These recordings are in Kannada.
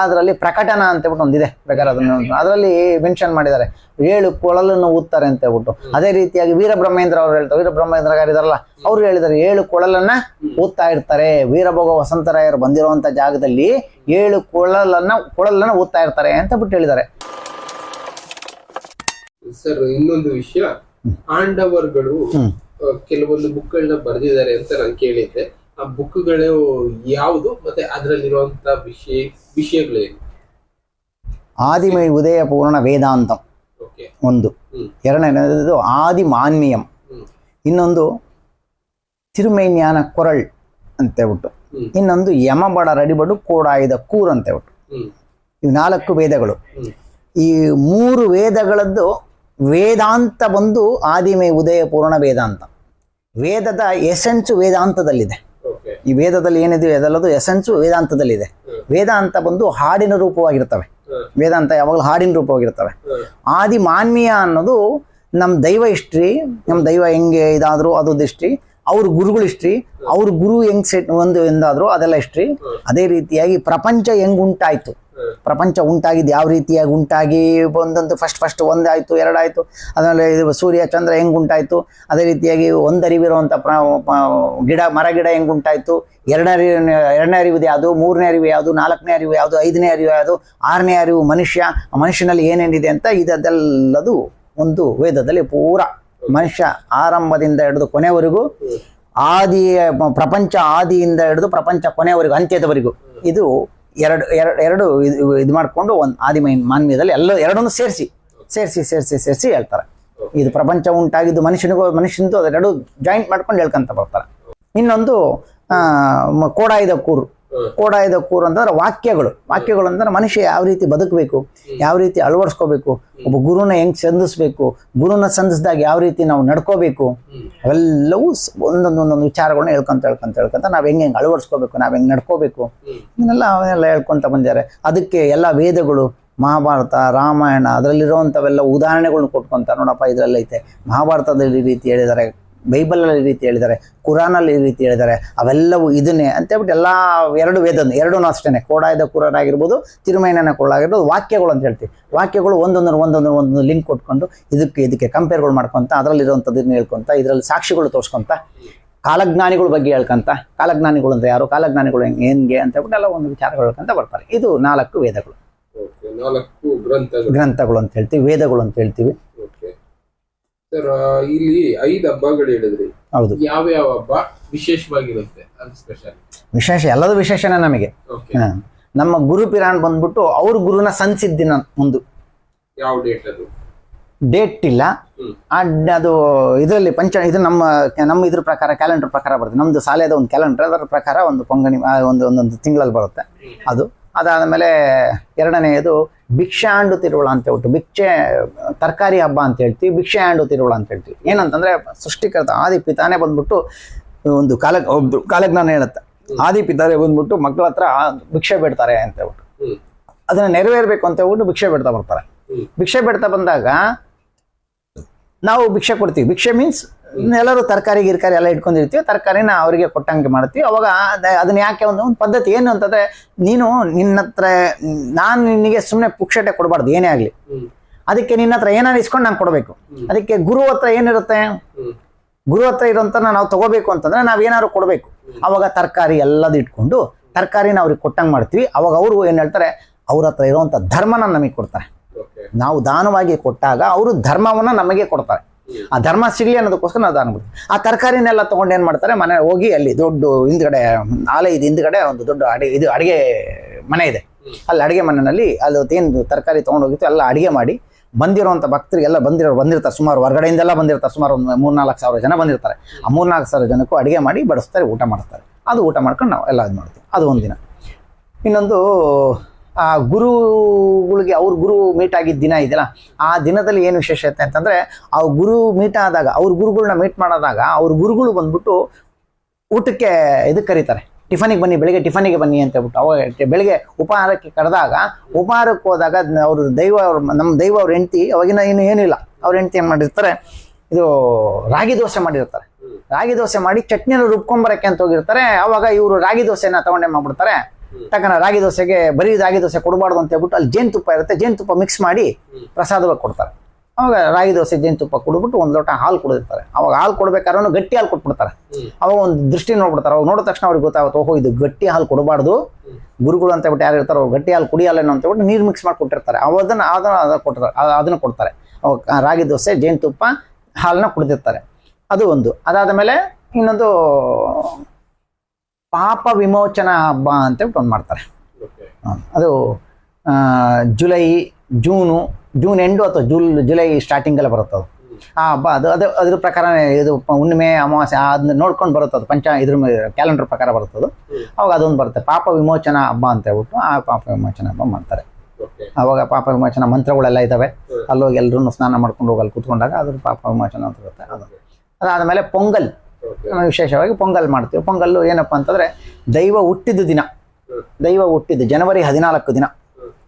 ಅದರಲ್ಲಿ ಪ್ರಕಟನ ಅಂತ ಹೇಳ್ಬಿಟ್ಟು ಒಂದಿದೆ ಬೇಕಾದ್ರೆ ಅದನ್ನು ಅದರಲ್ಲಿ ಮೆನ್ಷನ್ ಮಾಡಿದ್ದಾರೆ. ಏಳು ಕೊಳಲನ್ನು ಊದ್ತಾರೆ ಅಂತ ಹೇಳ್ಬಿಟ್ಟು. ಅದೇ ರೀತಿಯಾಗಿ ವೀರಬ್ರಹ್ಮೇಂದ್ರ ಅವ್ರು ಹೇಳ್ತಾರೆ. ವೀರಬ್ರಹ್ಮೇಂದ್ರ ಗಾರಿದಾರಲ್ಲ ಅವ್ರು ಹೇಳಿದ್ದಾರೆ ಏಳು ಕೊಳಲನ್ನ ಊದ್ತಾ ಇರ್ತಾರೆ. ವೀರಭೋಗ ವಸಂತರಾಯರು ಬಂದಿರುವಂತ ಜಾಗದಲ್ಲಿ ಏಳು ಕೊಳಲನ್ನ ಕೊಳಲನ್ನ ಊದ್ತಾ ಇರ್ತಾರೆ ಅಂತ ಬಿಟ್ಟು ಹೇಳಿದ್ದಾರೆ. ಸರ್ ಇನ್ನೊಂದು ವಿಷಯ. ಪಾಂಡವರುಗಳು ಕೆಲವೊಂದು ಬುಕ್ಗಳನ್ನ ಬರೆದಿದ್ದಾರೆ ಅಂತ ನಾನು ಕೇಳಿದ್ದೆ. ಆ ಬುಕ್ಗಳು ಯಾವುದು ಮತ್ತೆ ಅದರಲ್ಲಿರುವಂತ ವಿಷಯ ವಿಷಯಗಳೇನು ಆದಿಮೈ ಉದಯ ಪೂರ್ಣ ವೇದಾಂತಂ. ಒಂದು. ಎರಡನೇದು ಆದಿ ಮಾನ್ಮಿಯಂ ಇನ್ನೊಂದು ತಿರುಮೈನ್ಯಾನ ಕೊರಳ್ ಅಂತ ಹೇಳ್ಬಿಟ್ಟು. ಇನ್ನೊಂದು ಯಮಬಡ ರಡಿಬಡು ಕೋಡಾಯದ ಕೂರ್ ಅಂತ ಹೇಳ್ಬಿಟ್ಟು ಇವು ನಾಲ್ಕು ವೇದಗಳು. ಈ ಮೂರು ವೇದಗಳದ್ದು ವೇದಾಂತ ಬಂದು ಆದಿಮೆ ಉದಯ ಪೂರ್ಣ ವೇದಾಂತ. ವೇದದ ಎಸೆನ್ಸು ವೇದಾಂತದಲ್ಲಿದೆ. ಈ ವೇದದಲ್ಲಿ ಏನಿದೆಯೋ ಅದೆಲ್ಲದು ಎಸೆನ್ಸು ವೇದಾಂತದಲ್ಲಿದೆ. ವೇದಾಂತ ಬಂದು ಹಾಡಿನ ರೂಪವಾಗಿರ್ತವೆ. ವೇದಾಂತ ಯಾವಾಗಲೂ ಹಾಡಿನ ರೂಪವಾಗಿರ್ತವೆ. ಆದಿ ಮಾನ್ಮೀಯ ಅನ್ನೋದು ನಮ್ಮ ದೈವ ಇಷ್ಟ್ರಿ ನಮ್ಮ ದೈವ ಹೆಂಗೆ ಇದಾದರೂ ಅದು ಹಿಸ್ಟ್ರಿ ಅವ್ರ ಗುರುಗಳು ಹಿಸ್ಟ್ರಿ, ಅವ್ರ ಗುರು ಹೆಂಗ್ ಸೆಟ್ ಒಂದು ಎಂದಾದ್ರು ಅದೆಲ್ಲ ಹಿಸ್ಟ್ರಿ. ಅದೇ ರೀತಿಯಾಗಿ ಪ್ರಪಂಚ ಹೆಂಗ್ ಉಂಟಾಯ್ತು? ಪ್ರಪಂಚ ಉಂಟಾಗಿದ್ದು ಯಾವ ರೀತಿಯಾಗಿ ಉಂಟಾಗಿ? ಒಂದೊಂದು ಫಸ್ಟ್ ಫಸ್ಟ್ ಒಂದಾಯ್ತು, ಎರಡಾಯ್ತು. ಆಮೇಲೆ ಇದು ಸೂರ್ಯ, ಚಂದ್ರ ಹೆಂಗ್ ಉಂಟಾಯ್ತು? ಅದೇ ರೀತಿಯಾಗಿ ಒಂದರಿವಿರುವಂಥ ಪ್ರ ಗಿಡ, ಮರ, ಗಿಡ ಹೆಂಗ್ ಉಂಟಾಯ್ತು? ಎರಡನೇ ಅರಿವು ಎರಡನೇ ಅರಿವು ಯಾವುದು? ಮೂರನೇ ಅರಿವು ಯಾವುದು? ನಾಲ್ಕನೇ ಅರಿವು ಯಾವುದು? ಐದನೇ ಅರಿವು ಯಾವುದು? ಆರನೇ ಅರಿವು ಮನುಷ್ಯ ಮನುಷ್ಯನಲ್ಲಿ ಏನೇನಿದೆ ಅಂತ ಇದೆಲ್ಲದು ಒಂದು ವೇದದಲ್ಲಿ ಪೂರ ಮನುಷ್ಯ ಆರಂಭದಿಂದ ಹಿಡಿದು ಕೊನೆವರೆಗೂ ಆದಿ, ಪ್ರಪಂಚ ಆದಿಯಿಂದ ಹಿಡಿದು ಪ್ರಪಂಚ ಕೊನೆಯವರೆಗೂ ಅಂತ್ಯದವರೆಗೂ. ಇದು ಎರಡು ಎರಡು ಎರಡು ಇದು ಮಾಡಿಕೊಂಡು ಒಂದು ಆದಿ ಮೈನ್ ಮಾನ್ವ್ಯದಲ್ಲಿ ಎಲ್ಲ ಎರಡನ್ನೂ ಸೇರಿಸಿ ಸೇರಿಸಿ ಸೇರಿಸಿ ಸೇರಿಸಿ ಹೇಳ್ತಾರೆ. ಇದು ಪ್ರಪಂಚ ಉಂಟಾಗಿದ್ದು ಮನುಷ್ಯನಿಗೂ ಮನುಷ್ಯನದು ಅದೆರಡು ಜಾಯಿಂಟ್ ಮಾಡ್ಕೊಂಡು ಹೇಳ್ಕೊಂತ ಬರ್ತಾರೆ. ಇನ್ನೊಂದು ಕೋಡಾಯಿದ ಕೂರು. ಇದ ಕೂರು ಅಂತಂದ್ರೆ ವಾಕ್ಯಗಳು. ವಾಕ್ಯಗಳು ಅಂದ್ರೆ ಮನುಷ್ಯ ಯಾವ ರೀತಿ ಬದುಕಬೇಕು, ಯಾವ ರೀತಿ ಅಳವಡಿಸ್ಕೋಬೇಕು, ಒಬ್ಬ ಗುರುನ ಹೆಂಗ್ ಸಂಧಿಸ್ಬೇಕು ಗುರುನ ಸಂಧಿಸಿದಾಗ ಯಾವ ರೀತಿ ನಾವು ನಡ್ಕೋಬೇಕು. ಅವೆಲ್ಲವೂ ಒಂದೊಂದು ಒಂದೊಂದು ವಿಚಾರಗಳನ್ನ ಹೇಳ್ಕೊಂತ ಹೇಳ್ಕೊಂತ ಹೇಳ್ಕೊಂತ ನಾವು ಹೆಂಗೆ ಹೆಂಗೆ ಅಳವಡಿಸ್ಕೋಬೇಕು, ನಾವು ಹೆಂಗೆ ನಡ್ಕೋಬೇಕು, ಇದನ್ನೆಲ್ಲ ಅವನ್ನೆಲ್ಲ ಹೇಳ್ಕೊಂತ ಬಂದಿದ್ದಾರೆ. ಅದಕ್ಕೆ ಎಲ್ಲ ವೇದಗಳು, ಮಹಾಭಾರತ, ರಾಮಾಯಣ, ಅದರಲ್ಲಿರುವಂಥವೆಲ್ಲ ಉದಾಹರಣೆಗಳನ್ನ ಕೊಟ್ಕೊಂತ ನೋಡಪ್ಪ, ಇದರಲ್ಲೈತೆ. ಮಹಾಭಾರತದಲ್ಲಿ ರೀತಿ ಹೇಳಿದ್ದಾರೆ. ಬೈಬಲಲ್ಲಿ ಈ ರೀತಿ ಹೇಳಿದ್ದಾರೆ ಕುರಾನಲ್ಲಿ ಈ ರೀತಿ ಹೇಳಿದ್ದಾರೆ ಅವೆಲ್ಲವೂ ಇದನ್ನೇ ಅಂತ ಹೇಳ್ಬಿಟ್ಟು ಎಲ್ಲ ಎರಡು ವೇದ ಎರಡೂ ಅಷ್ಟೇ ಕೋಡಾಯದ ಕುರಾನ್ ಆಗಿರ್ಬೋದು ತಿರುಮೈನ ಆಗಿರ್ಬೋದು ವಾಕ್ಯಗಳು ಅಂತ ಹೇಳ್ತೀವಿ. ವಾಕ್ಯಗಳು ಒಂದೊಂದು ಒಂದೊಂದು ಒಂದೊಂದು ಲಿಂಕ್ ಕೊಟ್ಕೊಂಡು ಇದಕ್ಕೆ ಇದಕ್ಕೆ ಕಂಪೇರ್ಗಳು ಮಾಡ್ಕೊತ ಅದರಲ್ಲಿರುವಂಥದ್ದನ್ನು ಹೇಳ್ಕೊಂತ ಇದರಲ್ಲಿ ಸಾಕ್ಷಿಗಳು ತೋರಿಸ್ಕೊಂತ ಕಾಲಜ್ಞಾನಿಗಳ ಬಗ್ಗೆ ಹೇಳ್ಕೊಂತ ಕಾಲಜ್ಞಾನಿಗಳು ಅಂದ್ರೆ ಯಾರು ಕಾಲಜ್ಞಾನಿಗಳು ಹೆಂಗೆ ಹೆಂಗೆ ಅಂತ ಹೇಳ್ಬಿಟ್ಟು ಎಲ್ಲ ಒಂದು ವಿಚಾರಗಳು ಹೇಳ್ಕೊಂತ ಬರ್ತಾರೆ. ಇದು ನಾಲ್ಕು ವೇದಗಳು. ಗ್ರಂಥಗಳು. ಗ್ರಂಥಗಳು ಅಂತ ಹೇಳ್ತೀವಿ ವೇದಗಳು ಅಂತ ಹೇಳ್ತೀವಿ. ಸರ್ ಇಲ್ಲಿ ಐದು ಹಬ್ಬಗಳು ಹೇಳಿದ್ರಿ. ಹೌದು. ಯಾವ ಯಾವ ಹಬ್ಬ ವಿಶೇಷವಾಗಿರುತ್ತೆ ಅದು ಸ್ಪೆಷಲ್ ವಿಶೇಷ ಎಲ್ಲದು ವಿಶೇಷನೇ ನಮಗೆ. ನಮ್ಮ ಗುರು ಪಿರಾಣ್ ಬಂದ್ಬಿಟ್ಟು ಅವ್ರ ಗುರುನ ಸಂಧಿಸಿದ ದಿನ ಒಂದು. ಯಾವ ಡೇಟ್ ಅದು? ಡೇಟ್ ಇಲ್ಲ. ಹ್ಮ್. ಆ- ಅದು ಇದರಲ್ಲಿ ಪಂಚ ಇದು ನಮ್ಮ ನಮ್ಮ ಇದ್ರ ಪ್ರಕಾರ ಕ್ಯಾಲೆಂಡರ್ ಪ್ರಕಾರ ಬರುತ್ತೆ ನಮ್ದು ಶಾಲೆದ ಒಂದು ಕ್ಯಾಲೆಂಡರ್ ಅದರ ಪ್ರಕಾರ ಒಂದು ಪೊಂಗಣಿ ಆ, ಒಂದು ಒಂದೊಂದು ತಿಂಗಳಲ್ಲಿ ಬರುತ್ತೆ. ಅದು. ಅದಾದಮೇಲೆ ಎರಡನೆಯದು ಭಿಕ್ಷಾಂಡು ತಿರುಳ ಅಂತ ಹೇಳ್ಬಿಟ್ಟು ಭಿಕ್ಷೆ ತರಕಾರಿ ಹಬ್ಬ ಅಂತ ಹೇಳ್ತೀವಿ. ಭಿಕ್ಷೆ ತಿರುಳ ತಿರುವಳ ಅಂತ ಹೇಳ್ತೀವಿ. ಏನಂತಂದ್ರೆ ಸೃಷ್ಟಿಕರ್ತ ಆದಿ ಪಿತಾನೇ ಬಂದ್ಬಿಟ್ಟು ಒಂದು ಕಾಲ ಒಬ್ರು ಕಾಲಜ್ಞಾನ ಹೇಳುತ್ತೆ. ಆದಿ ಪಿತಾನೆ ಬಂದ್ಬಿಟ್ಟು ಮಕ್ಕಳ ಹತ್ರ ಭಿಕ್ಷೆ ಬಿಡ್ತಾರೆ ಅಂತ ಹೇಳ್ಬಿಟ್ಟು. ಅದನ್ನ ನೆರವೇರ್ಬೇಕು ಅಂತ ಹೇಳ್ಬಿಟ್ಟು ಭಿಕ್ಷೆ ಬಿಡ್ತಾ ಬರ್ತಾರೆ. ಭಿಕ್ಷೆ ಬಿಡ್ತಾ ಬಂದಾಗ ನಾವು ಭಿಕ್ಷೆ ಕೊಡ್ತೀವಿ. ಭಿಕ್ಷೆ ಮೀನ್ಸ್ ಎಲ್ಲರೂ ತರಕಾರಿ ಗಿರ್ಕಾರಿ ಎಲ್ಲ ಇಟ್ಕೊಂಡಿರ್ತೀವಿ. ತರಕಾರಿನ ಅವರಿಗೆ ಕೊಟ್ಟಂಗೆ ಮಾಡ್ತೀವಿ. ಅವಾಗ ಅದ- ಅದನ್ನ ಯಾಕೆ ಒಂದು ಒಂದು ಪದ್ಧತಿ ಏನು ಅಂತಂದ್ರೆ ನೀನು ನಿನ್ನ ಹತ್ರ ನಾನು ನಿನಗೆ ಸುಮ್ಮನೆ ಪುಕ್ಷಟೆ ಕೊಡಬಾರ್ದು ಏನೇ ಆಗಲಿ. ಅದಕ್ಕೆ ನಿನ್ನ ಹತ್ರ ಏನಾದ್ರು ಇಸ್ಕೊಂಡು ನಾನು ಕೊಡಬೇಕು. ಅದಕ್ಕೆ ಗುರು ಹತ್ರ ಏನಿರುತ್ತೆ? ಗುರು ಹತ್ರ ಇರೋಂಥ ನಾವು ತಗೋಬೇಕು ಅಂತಂದ್ರೆ ನಾವು ಏನಾದ್ರು ಕೊಡಬೇಕು. ಅವಾಗ ತರಕಾರಿ ಎಲ್ಲದು ಇಟ್ಕೊಂಡು ತರಕಾರಿನ ಅವ್ರಿಗೆ ಕೊಟ್ಟಂಗೆ ಮಾಡ್ತೀವಿ. ಅವಾಗ ಅವರು ಏನು ಹೇಳ್ತಾರೆ ಅವ್ರ ಹತ್ರ ಇರುವಂಥ ಧರ್ಮನ ನಮಗೆ ಕೊಡ್ತಾರೆ. ನಾವು ದಾನವಾಗಿ ಕೊಟ್ಟಾಗ ಅವರು ಧರ್ಮವನ್ನು ನಮಗೆ ಕೊಡ್ತಾರೆ. ಆ ಧರ್ಮ ಸಿಗ್ಲಿ ಅನ್ನೋದಕ್ಕೋಸ್ಕರ ನಾವು ದಾನ ಆ ತರಕಾರಿನೆಲ್ಲ ತೊಗೊಂಡು ಏನು ಮಾಡ್ತಾರೆ? ಮನೆ ಹೋಗಿ ಅಲ್ಲಿ ದೊಡ್ಡ ಹಿಂದ್ಗಡೆ ಇದು ಹಿಂದ್ಗಡೆ ಒಂದು ದೊಡ್ಡ ಅಡಿಗೆ ಇದು ಅಡುಗೆ ಮನೆ ಇದೆ. ಅಲ್ಲಿ ಅಡುಗೆ ಮನೆಯಲ್ಲಿ ಅಲ್ಲಿ ಏನು ತರಕಾರಿ ತೊಗೊಂಡೋಗಿತ್ತು ಎಲ್ಲ ಅಡುಗೆ ಮಾಡಿ ಬಂದಿರುವಂಥ ಭಕ್ತರಿಗೆಲ್ಲ ಬಂದಿರೋ, ಬಂದಿರ್ತಾರೆ. ಸುಮಾರು ಹೊರಗಡೆಯಿಂದೆಲ್ಲ ಬಂದಿರ್ತಾರೆ. ಸುಮಾರು ಒಂದು ಮೂರ್ನಾಲ್ಕು ಸಾವಿರ ಜನ ಬಂದಿರ್ತಾರೆ. ಆ ಮೂರ್ನಾಲ್ಕು ಸಾವಿರ ಜನಕ್ಕೂ ಅಡುಗೆ ಮಾಡಿ ಬಡಿಸ್ತಾರೆ, ಊಟ ಮಾಡಿಸ್ತಾರೆ ಅದು ಊಟ ಮಾಡ್ಕೊಂಡು ನಾವು ಎಲ್ಲ ಇದು ಮಾಡ್ತೀವಿ. ಅದು ಒಂದು ದಿನ ಇನ್ನೊಂದು ಆ ಗುರುಗಳಿಗೆ ಅವ್ರ ಗುರು ಮೀಟ್ ಆಗಿದ್ದ ದಿನ ಇದೆಯಲ್ಲ, ಆ ದಿನದಲ್ಲಿ ಏನು ವಿಶೇಷತೆ ಅಂತಂದರೆ, ಆ ಗುರು ಮೀಟ್ ಆದಾಗ, ಅವ್ರ ಗುರುಗಳನ್ನ ಮೀಟ್ ಮಾಡಿದಾಗ ಅವ್ರ ಗುರುಗಳು ಬಂದ್ಬಿಟ್ಟು ಊಟಕ್ಕೆ ಇದು ಕರೀತಾರೆ. ಟಿಫನಿಗೆ ಬನ್ನಿ, ಬೆಳಿಗ್ಗೆ ಟಿಫನಿಗೆ ಬನ್ನಿ ಅಂತ ಹೇಳ್ಬಿಟ್ಟು, ಅವಾಗ ಬೆಳಿಗ್ಗೆ ಉಪಹಾರಕ್ಕೆ ಕರೆದಾಗ, ಉಪಹಾರಕ್ಕೆ ಹೋದಾಗ ಅವರು ದೈವ ಅವ್ರ, ನಮ್ಮ ದೈವ ಅವ್ರ ಹೆಂಡತಿ, ಅವಾಗಿನ ಇನ್ನು ಏನಿಲ್ಲ, ಅವ್ರ ಹೆಂಡತಿ ಏನು ಮಾಡಿರ್ತಾರೆ, ಇದು ರಾಗಿ ದೋಸೆ ಮಾಡಿರ್ತಾರೆ. ರಾಗಿ ದೋಸೆ ಮಾಡಿ ಚಟ್ನಿನ ರುಬ್ಕೊಂಬರಕ್ಕೆ ಅಂತ ಹೋಗಿರ್ತಾರೆ, ಅವಾಗ ಇವರು ರಾಗಿ ದೋಸೆನ ತಗೊಂಡೇ ಮಾಡ್ಬಿಡ್ತಾರೆ. ತಕ್ಕನ ರಾಗಿ ದೋಸೆಗೆ, ಬರೀ ರಾಗಿ ದೋಸೆ ಕೊಡಬಾರ್ದು ಅಂತ ಹೇಳ್ಬಿಟ್ಟು ಅಲ್ಲಿ ಜೇನುತುಪ್ಪ ಇರುತ್ತೆ ಜೇನುತುಪ್ಪ ಮಿಕ್ಸ್ ಮಾಡಿ ಪ್ರಸಾದವಾಗಿ ಕೊಡ್ತಾರೆ. ಅವಾಗ ರಾಗಿ ದೋಸೆ ಜೇನುತುಪ್ಪ ಕುಡಿದ್ಬಿಟ್ಟು ಒಂದು ಲೋಟ ಹಾಲು ಕುಡಿದಿರ್ತಾರೆ. ಅವಾಗ ಹಾಲು ಕೊಡ್ಬೇಕಾದ್ರೂ ಗಟ್ಟಿ ಹಾಲು ಕೊಟ್ಬಿಡ್ತಾರೆ. ಅವಾಗ ಒಂದು ದೃಷ್ಟಿ ನೋಡ್ಬಿಡ್ತಾರೆ. ಅವಾಗ ನೋಡಿದ ತಕ್ಷಣ ಅವ್ರಿಗೆ ಗೊತ್ತಾಗುತ್ತೆ, ಓಹೋ, ಇದು ಗಟ್ಟಿ ಹಾಲು ಕೊಡಬಾರ್ದು. ಗುರುಗಳು ಅಂತ ಬಿಟ್ಟು ಯಾರು ಇರ್ತಾರೋ ಗಟ್ಟಿ ಹಾಲು ಕುಡಿಯಲ್ಲೇನೋ ಅಂತ ಹೇಳ್ಬಿಟ್ಟು ನೀರು ಮಿಕ್ಸ್ ಮಾಡಿ ಕೊಟ್ಟಿರ್ತಾರೆ. ಅದನ್ನು ಅದನ್ನು ಅದನ್ನು, ಅದ್- ಅದನ್ನು ಕೊಡ್ತಾರೆ. ಅವಾಗ ರಾಗಿ ದೋಸೆ ಜೇನುತುಪ್ಪ ಹಾಲನ್ನ ಕುಡಿದಿರ್ತಾರೆ. ಅದು ಒಂದು. ಅದಾದ ಮೇಲೆ ಇನ್ನೊಂದು ಪಾಪ ವಿಮೋಚನಾ ಹಬ್ಬ ಅಂತ ಹೇಳ್ಬಿಟ್ಟು ಒಂದು ಮಾಡ್ತಾರೆ. ಅದು ಜುಲೈ ಜೂನು ಜೂನ್ ಎಂಡು ಅಥವಾ ಜೂಲ್ ಜುಲೈ ಸ್ಟಾರ್ಟಿಂಗಲ್ಲಿ ಬರುತ್ತೆ ಅದು ಆ ಹಬ್ಬ ಅದು ಅದು ಅದ್ರ ಪ್ರಕಾರ ಇದು ಹುಣ್ಣಿಮೆ ಅಮಾವಾಸ್ಯೆ ಅದನ್ನ ನೋಡ್ಕೊಂಡು ಬರುತ್ತೆ ಅದು ಪಂಚ ಇದ್ರ ಕ್ಯಾಲೆಂಡರ್ ಪ್ರಕಾರ ಬರುತ್ತೆ ಅದು ಅವಾಗ ಅದೊಂದು ಬರುತ್ತೆ. ಪಾಪ ವಿಮೋಚನಾ ಹಬ್ಬ ಅಂತ ಹೇಳ್ಬಿಟ್ಟು ಆ ಪಾಪ ವಿಮೋಚನಾ ಹಬ್ಬ ಮಾಡ್ತಾರೆ. ಅವಾಗ ಪಾಪ ವಿಮೋಚನಾ ಮಂತ್ರಗಳೆಲ್ಲ ಇದ್ದಾವೆ. ಅಲ್ಲೋಗಿ ಎಲ್ಲರೂ ಸ್ನಾನ ಮಾಡ್ಕೊಂಡು ಹೋಗಿ ಅಲ್ಲಿ ಕೂತ್ಕೊಂಡಾಗ ಅದ್ರ ಪಾಪ ವಿಮೋಚನಾ ಅಂತ ಬರುತ್ತೆ. ಅದು. ಅದಾದಮೇಲೆ ಪೊಂಗಲ್. ವಿಶೇಷವಾಗಿ ಪೊಂಗಲ್ ಮಾಡ್ತೀವಿ. ಪೊಂಗಲ್ಲು ಏನಪ್ಪ ಅಂತಂದರೆ ದೈವ ಹುಟ್ಟಿದ ದಿನ. ದೈವ ಹುಟ್ಟಿದ್ದು ಜನವರಿ ಹದಿನಾಲ್ಕು ದಿನ.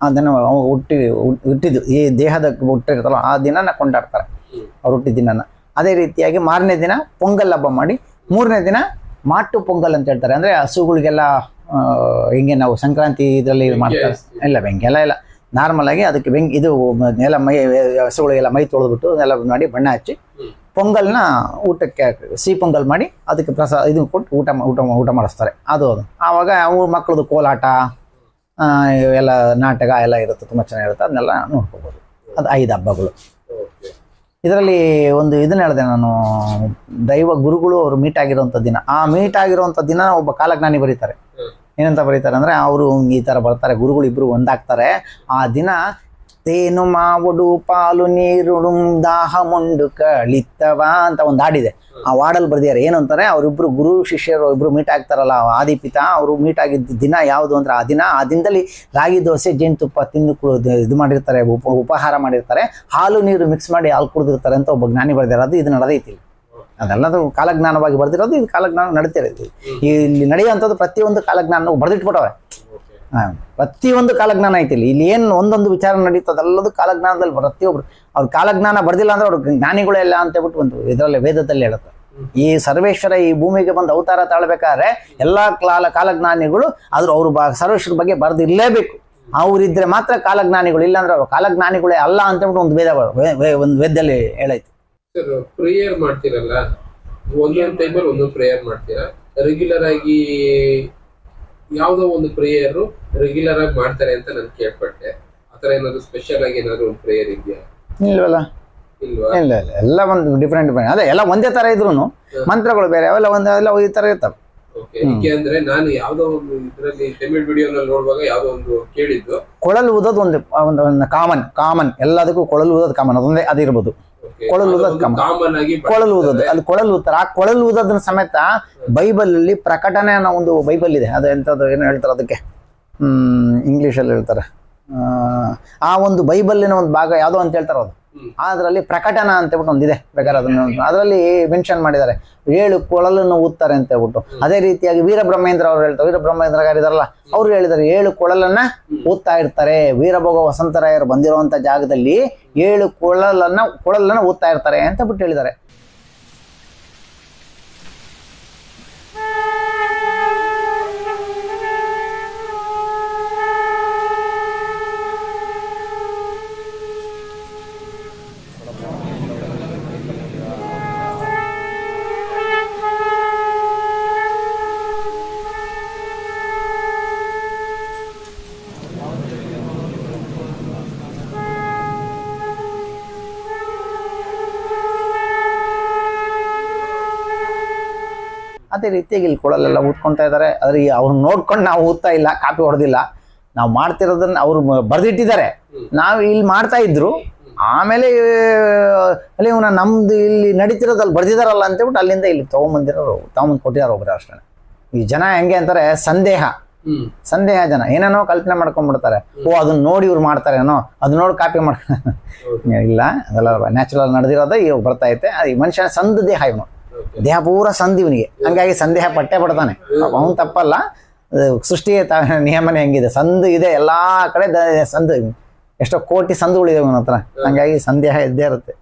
ಆ ಅದನ್ನು ಹುಟ್ಟಿ ಹುಟ್- ಹುಟ್ಟಿದ್ದು ಈ ದೇಹದ ಹುಟ್ಟಿರ್ತಲ್ಲ ಆ ದಿನನ ಕೊಂಡಾಡ್ತಾರೆ. ಅವ್ರು ಹುಟ್ಟಿದ ದಿನನ. ಅದೇ ರೀತಿಯಾಗಿ ಮಾರನೇ ದಿನ ಪೊಂಗಲ್ ಹಬ್ಬ ಮಾಡಿ ಮೂರನೇ ದಿನ ಮಾಟು ಪೊಂಗಲ್ ಅಂತ ಹೇಳ್ತಾರೆ. ಅಂದರೆ ಹಸುಗಳಿಗೆಲ್ಲ ಹಿಂಗೆ ನಾವು ಸಂಕ್ರಾಂತಿ ಇದರಲ್ಲಿ ಮಾಡ್ತಾರೆ. ಇಲ್ಲ ಬೆಂಕಿ ಎಲ್ಲ ಇಲ್ಲ. ನಾರ್ಮಲ್ ಆಗಿ ಅದಕ್ಕೆ ಬೆಂಕಿ ಇದು ಎಲ್ಲ ಮೈ ಹಸುಗಳಿಗೆಲ್ಲ ಮೈ ತೊಳೆದ್ಬಿಟ್ಟು ಎಲ್ಲ ಮಾಡಿ ಬಣ್ಣ ಹಚ್ಚಿ. ಪೊಂಗಲ್ನ ಊಟಕ್ಕೆ ಸಿಹಿ ಪೊಂಗಲ್ ಮಾಡಿ ಅದಕ್ಕೆ ಪ್ರಸಾದ ಇದು ಕೊಟ್ಟು ಊಟ ಊಟ ಊಟ ಮಾಡಿಸ್ತಾರೆ. ಅದು ಅದು ಆವಾಗ ಅವು ಮಕ್ಕಳದು ಕೋಲಾಟ ಎಲ್ಲ ನಾಟಕ ಎಲ್ಲ ಇರುತ್ತೆ, ತುಂಬ ಚೆನ್ನಾಗಿರುತ್ತೆ ಅದನ್ನೆಲ್ಲ ನೋಡ್ಕೋಬೋದು. ಅದು ಐದು ಹಬ್ಬಗಳು. ಇದರಲ್ಲಿ ಒಂದು ಇದನ್ನ ಹೇಳಿದೆ ನಾನು. ದೈವ ಗುರುಗಳು ಅವರು ಮೀಟ್ ಆಗಿರುವಂಥ ದಿನ. ಆ ಮೀಟ್ ಆಗಿರೋಂಥ ದಿನ ಒಬ್ಬ ಕಾಲಜ್ಞಾನಿ ಬರೀತಾರೆ. ಏನಂತ ಬರೀತಾರೆ ಅಂದರೆ, ಅವರು ಈ ಥರ ಬರ್ತಾರೆ, ಗುರುಗಳು ಇಬ್ಬರು ಒಂದಾಗ್ತಾರೆ. ಆ ದಿನ ತೇನು ಮಾವುಡು ಪಾಲು ನೀರುಡು ದಾಹ ಮುಂಡು ಕಳಿತವ ಅಂತ ಒಂದು ಹಾಡಿದೆ ಆ ವಾಡಲ್ಲಿ ಬರ್ದಿದ್ದಾರೆ. ಏನು ಅಂತಾರೆ ಅವರಿಬ್ರು ಗುರು ಶಿಷ್ಯರು ಇಬ್ರು ಮೀಟ್ ಆಗ್ತಾರಲ್ಲ ಆದಿಪಿತ ಅವರು ಮೀಟ್ ಆಗಿದ್ದ ದಿನ ಯಾವುದು ಅಂದ್ರೆ ಆ ದಿನ ಆ ದಿನದಲ್ಲಿ ರಾಗಿ ದೋಸೆ ಜೇನುತುಪ್ಪ ತಿಂದು ಇದು ಮಾಡಿರ್ತಾರೆ ಉಪ ಉಪಹಾರ ಮಾಡಿರ್ತಾರೆ. ಹಾಲು ನೀರು ಮಿಕ್ಸ್ ಮಾಡಿ ಹಾಲು ಕುಡಿದಿರ್ತಾರೆ ಅಂತ ಒಬ್ಬ ಜ್ಞಾನಿ ಬರ್ದಿದ್ದಾರೆ. ಅದು ಇದು ನಡೆದೈತಿ. ಅದೆಲ್ಲದು ಕಾಲಜ್ಞಾನವಾಗಿ ಬರ್ದಿರೋದು ಇದು ಕಾಲಜ್ಞಾನ ನಡೀತಿರೋದು ಇಲ್ಲಿ ನಡೆಯುವಂಥದ್ದು ಪ್ರತಿಯೊಂದು ಕಾಲಜ್ಞಾನ ಬರ್ದಿಟ್ಬಿಟ್ಟವೆ ಪ್ರತಿಯೊಂದು ಕಾಲಜ್ಞಾನ ಐತಿ ಇಲ್ಲಿ ಇಲ್ಲಿ ಏನು ಒಂದೊಂದು ವಿಚಾರ ನಡೀತದೆ ಎಲ್ಲದು ಕಾಲಜ್ಞಾನದಲ್ಲಿ ಪ್ರತಿಯೊಬ್ರು. ಅವ್ರ ಕಾಲಜ್ಞಾನ ಬರ್ದಿಲ್ಲ ಅಂದ್ರೆ ಅವ್ರ ಅಂತ ಹೇಳ್ಬಿಟ್ಟು ಒಂದು ಇದರಲ್ಲಿ ವೇದದಲ್ಲಿ ಹೇಳುತ್ತೆ. ಈ ಸರ್ವೇಶ್ವರ ಈ ಭೂಮಿಗೆ ಬಂದು ಅವತಾರ ತಾಳ್ಬೇಕಾದ್ರೆ ಎಲ್ಲಾ ಕಾಲ ಕಾಲಜ್ಞಾನಿಗಳು ಆದ್ರೂ ಅವ್ರ ಸರ್ವೇಶ್ವರ ಬಗ್ಗೆ ಬರ್ದಿರ್ಲೇಬೇಕು. ಅವ್ರಿದ್ರೆ ಮಾತ್ರ ಕಾಲಜ್ಞಾನಿಗಳು ಇಲ್ಲಾಂದ್ರೆ ಅವ್ರು ಕಾಲಜ್ಞಾನಿಗಳೇ ಅಲ್ಲ ಅಂತ ಹೇಳ್ಬಿಟ್ಟು ಒಂದು ವೇದ ಒಂದು ವೇದದಲ್ಲಿ ಹೇಳೈತಿ. ಪ್ರೇಯರ್ ಮಾಡ್ತೀರಲ್ಲ? ಒಂದೊಂದು ಟೈಮಲ್ಲಿ ಒಂದೊಂದು ಪ್ರೇಯರ್ ಮಾಡ್ತೀರಾ? ರೆಗ್ಯುಲರ್ ಆಗಿ ಯಾವ್ದೋ ಒಂದು ಪ್ರೇಯರ್ ರೆಗ್ಯುಲರ್ ಆಗಿ ಮಾಡ್ತಾರೆ ಅಂತ ನಾನು ಕೇಳ್ಪಟ್ಟೆ. ಆತರ ಏನಾದ್ರು ಸ್ಪೆಷಲ್ ಆಗಿ ಏನಾದ್ರು ಒಂದು ಪ್ರೇಯರ್ ಇದೆಯಾ? ಇಲ್ವಲ್ಲ? ಇಲ್ವಾ? ಇಲ್ಲ ಇಲ್ಲ. ಎಲ್ಲ ಒಂದು ಡಿಫ್ರೆಂಟ್ ಡಿಫ್ರೆಂಟ್ ಅದೇ ಎಲ್ಲ ಒಂದೇ ತರ ಇದ್ರು ಮಂತ್ರಗಳು ಬೇರೆ ಅವೆಲ್ಲ ಒಂದೇ ಎಲ್ಲ ಈ ತರ ಇರ್ತಾವೆ. ಅಂದ್ರೆ ನಾನು ಯಾವ್ದೋ ಒಂದು ಇದ್ರಲ್ಲಿ ತಮಿಳ್ ವಿಡಿಯೋನಲ್ಲಿ ನೋಡುವಾಗ ಯಾವ್ದೋ ಒಂದು ಕೇಳಿದ್ದು. ಕೊಳಲು ಊದೋದು ಒಂದು ಒಂದು ಒಂದು ಕಾಮನ್ ಕಾಮನ್ ಎಲ್ಲದಕ್ಕೂ ಕೊಳಲು ಊದೋದು ಕಾಮನ್ ಅದೊಂದೇ ಅದಿರ್ಬೋದು. ಕೊಳಲು ಊದೋದು ಕೊಳಲು ಊದೋದು ಅಲ್ಲಿ ಕೊಳಲು ಊದ್ತಾರೆ ಆ ಕೊಳಲು ಊದೋದ್ರ ಸಮೇತ ಬೈಬಲ್ ಅಲ್ಲಿ ಪ್ರಕಟಣೆ ಅನ್ನೋ ಒಂದು ಬೈಬಲ್ ಇದೆ. ಅದು ಎಂಥದ್ದು ಏನು ಹೇಳ್ತಾರೆ ಅದಕ್ಕೆ? ಹ್ಮ್ ಇಂಗ್ಲೀಷಲ್ಲಿ ಹೇಳ್ತಾರೆ. ಆ, ಒಂದು ಬೈಬಲ್ಲಿನ ಒಂದು ಭಾಗ ಯಾವುದೋ ಅಂತ ಹೇಳ್ತಾರೆ ಅದು. ಅದರಲ್ಲಿ ಪ್ರಕಟನ ಅಂತ ಹೇಳ್ಬಿಟ್ಟು ಒಂದಿದೆ ಬೇಕಾದ್ರೆ ಅದನ್ನು. ಅದರಲ್ಲಿ ಮೆನ್ಷನ್ ಮಾಡಿದ್ದಾರೆ. ಏಳು ಕೊಳಲನ್ನು ಊದ್ತಾರೆ ಅಂತ ಹೇಳ್ಬಿಟ್ಟು. ಅದೇ ರೀತಿಯಾಗಿ ವೀರಬ್ರಹ್ಮೇಂದ್ರ ಅವ್ರು ಹೇಳ್ತಾರೆ. ವೀರಬ್ರಹ್ಮೇಂದ್ರ ಗಾರ್ ಇದಾರಲ್ಲ ಅವ್ರು ಹೇಳಿದ್ದಾರೆ ಏಳು ಕೊಳಲನ್ನ ಊದ್ತಾ ಇರ್ತಾರೆ. ವೀರಭೋಗ ವಸಂತರಾಯರು ಬಂದಿರುವಂತ ಜಾಗದಲ್ಲಿ ಏಳು ಕೊಳಲನ್ನ ಕೊಳಲನ್ನ ಊದ್ತಾ ಇರ್ತಾರೆ ಅಂತ ಬಿಟ್ಟು ಹೇಳಿದ್ದಾರೆ. ಅದೇ ರೀತಿಯಾಗಿ ಇಲ್ಲಿ ಕೊಳಲೆಲ್ಲ ಊದ್ಕೊಂತಾ ಇದ್ದಾರೆ. ಆದ್ರೆ ಈ ಅವ್ರನ್ನ ನೋಡ್ಕೊಂಡು ನಾವು ಊದ್ತಾ ಇಲ್ಲ ಕಾಪಿ ಹೊಡೆದಿಲ್ಲ. ನಾವು ಮಾಡ್ತಿರೋದನ್ನ ಅವ್ರು ಬರೆದಿಟ್ಟಿದ್ದಾರೆ. ನಾವು ಇಲ್ಲಿ ಮಾಡ್ತಾ ಇದ್ರು. ಆಮೇಲೆ ಅಲ್ಲಿ ಇವನ ನಮ್ದು ಇಲ್ಲಿ ನಡೀತಿರೋದಲ್ಲಿ ಬರ್ದಿದಾರಲ್ಲ ಅಂತೇಳ್ಬಿಟ್ಟು ಅಲ್ಲಿಂದ ಇಲ್ಲಿ ತೊಗೊಂಬಂದಿರೋರು ತಗೊಂಬಂದು ಕೊಟ್ಟಿದ್ದಾರೆ ಒಬ್ಬರು ಅಷ್ಟೇ. ಈ ಜನ ಹೆಂಗೆ ಅಂತಾರೆ ಸಂದೇಹ. ಸಂದೇಹ ಜನ. ಏನೇನೋ ಕಲ್ಪನೆ ಮಾಡ್ಕೊಂಡ್ಬಿಡ್ತಾರೆ. ಓ ಅದನ್ನ ನೋಡಿ ಇವ್ರು ಮಾಡ್ತಾರೇನೋ ಅದನ್ನ ನೋಡಿ ಕಾಪಿ ಮಾಡ್ಕೊಂಡು ಇಲ್ಲ ಅದೆಲ್ಲ ನ್ಯಾಚುರಲ್ ನಡೆದಿರೋದೇ ಇವಾಗ ಬರ್ತಾ ಐತೆ. ಆ ಈ ಮನುಷ್ಯನ ಸಂದ ದೇಹ ಇವನು. ದೇಹ ಪೂರ ಸಂಧಿ ಇವನಿಗೆ. ಹಂಗಾಗಿ ಸಂದೇಹ ಪಟ್ಟೆ ಪಡ್ತಾನೆ. ಅವನು ತಪ್ಪಲ್ಲ. ಸೃಷ್ಟಿ ಸೃಷ್ಟಿಯ ನಿಯಮನೆ ಹೆಂಗಿದೆ. ಸಂದು ಇದೆ ಎಲ್ಲಾ ಕಡೆ ಸಂದು ಎಷ್ಟೋ ಕೋಟಿ ಸಂದುಗಳಿದೆ ಅವನ ಹತ್ರ. ಹಂಗಾಗಿ ಸಂದೇಹ ಇದ್ದೇ ಇರುತ್ತೆ.